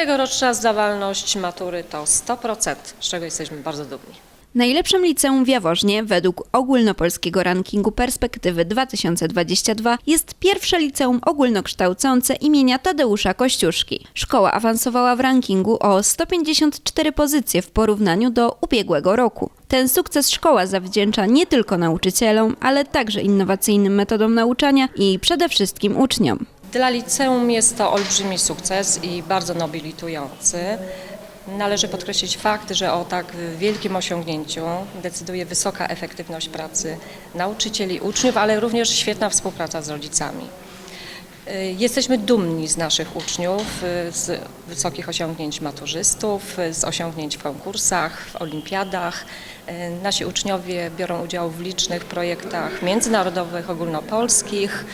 Tegoroczna zdawalność matury to 100%, z czego jesteśmy bardzo dumni. Najlepszym liceum w Jaworznie według ogólnopolskiego rankingu Perspektywy 2022 jest pierwsze liceum ogólnokształcące imienia Tadeusza Kościuszki. Szkoła awansowała w rankingu o 154 pozycje w porównaniu do ubiegłego roku. Ten sukces szkoła zawdzięcza nie tylko nauczycielom, ale także innowacyjnym metodom nauczania i przede wszystkim uczniom. Dla liceum jest to olbrzymi sukces i bardzo nobilitujący. Należy podkreślić fakt, że o tak wielkim osiągnięciu decyduje wysoka efektywność pracy nauczycieli, uczniów, ale również świetna współpraca z rodzicami. Y, Jesteśmy dumni z naszych uczniów, y, z wysokich osiągnięć maturzystów, y, z osiągnięć w konkursach, w olimpiadach. Nasi uczniowie biorą udział w licznych projektach międzynarodowych, ogólnopolskich.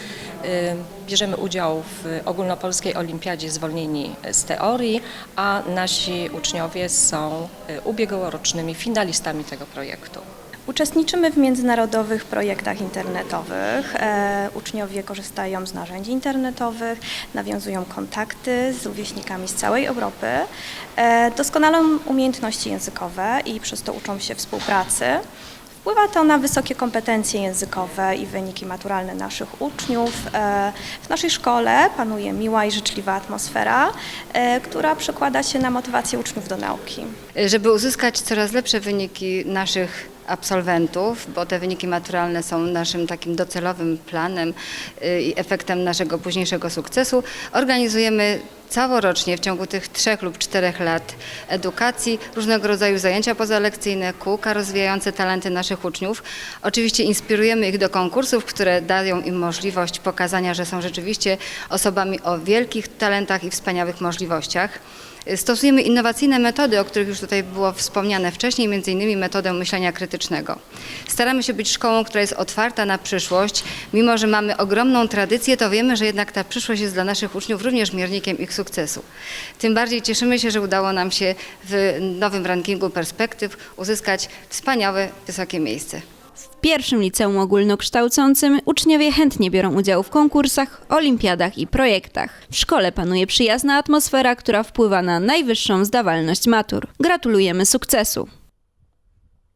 Y, Bierzemy udział w ogólnopolskiej olimpiadzie zwolnieni z teorii, a nasi uczniowie są y, ubiegłorocznymi finalistami tego projektu. Uczestniczymy w międzynarodowych projektach internetowych. E, uczniowie korzystają z narzędzi internetowych, nawiązują kontakty z rówieśnikami z całej Europy, e, doskonalą umiejętności językowe i przez to uczą się współpracy. Wpływa to na wysokie kompetencje językowe i wyniki maturalne naszych uczniów. E, W naszej szkole panuje miła i życzliwa atmosfera, e, która przekłada się na motywację uczniów do nauki. żeby uzyskać coraz lepsze wyniki naszych absolwentów, bo te wyniki maturalne są naszym takim docelowym planem y, i efektem naszego późniejszego sukcesu, organizujemy całorocznie w ciągu tych trzech lub czterech lat edukacji różnego rodzaju zajęcia pozalekcyjne, kółka rozwijające talenty naszych uczniów. Oczywiście inspirujemy ich do konkursów, które dają im możliwość pokazania, że są rzeczywiście osobami o wielkich talentach i wspaniałych możliwościach. Stosujemy innowacyjne metody, o których już tutaj było wspomniane wcześniej, innymi metodę myślenia krytycznego. Staramy się być szkołą, która jest otwarta na przyszłość. Mimo, że mamy ogromną tradycję, to wiemy, że jednak ta przyszłość jest dla naszych uczniów również miernikiem ich sukcesu. Tym bardziej cieszymy się, że udało nam się w nowym rankingu perspektyw uzyskać wspaniałe, wysokie miejsce. W pierwszym liceum ogólnokształcącym uczniowie chętnie biorą udział w konkursach, olimpiadach i projektach. W szkole panuje przyjazna atmosfera, która wpływa na najwyższą zdawalność matur. Gratulujemy sukcesu!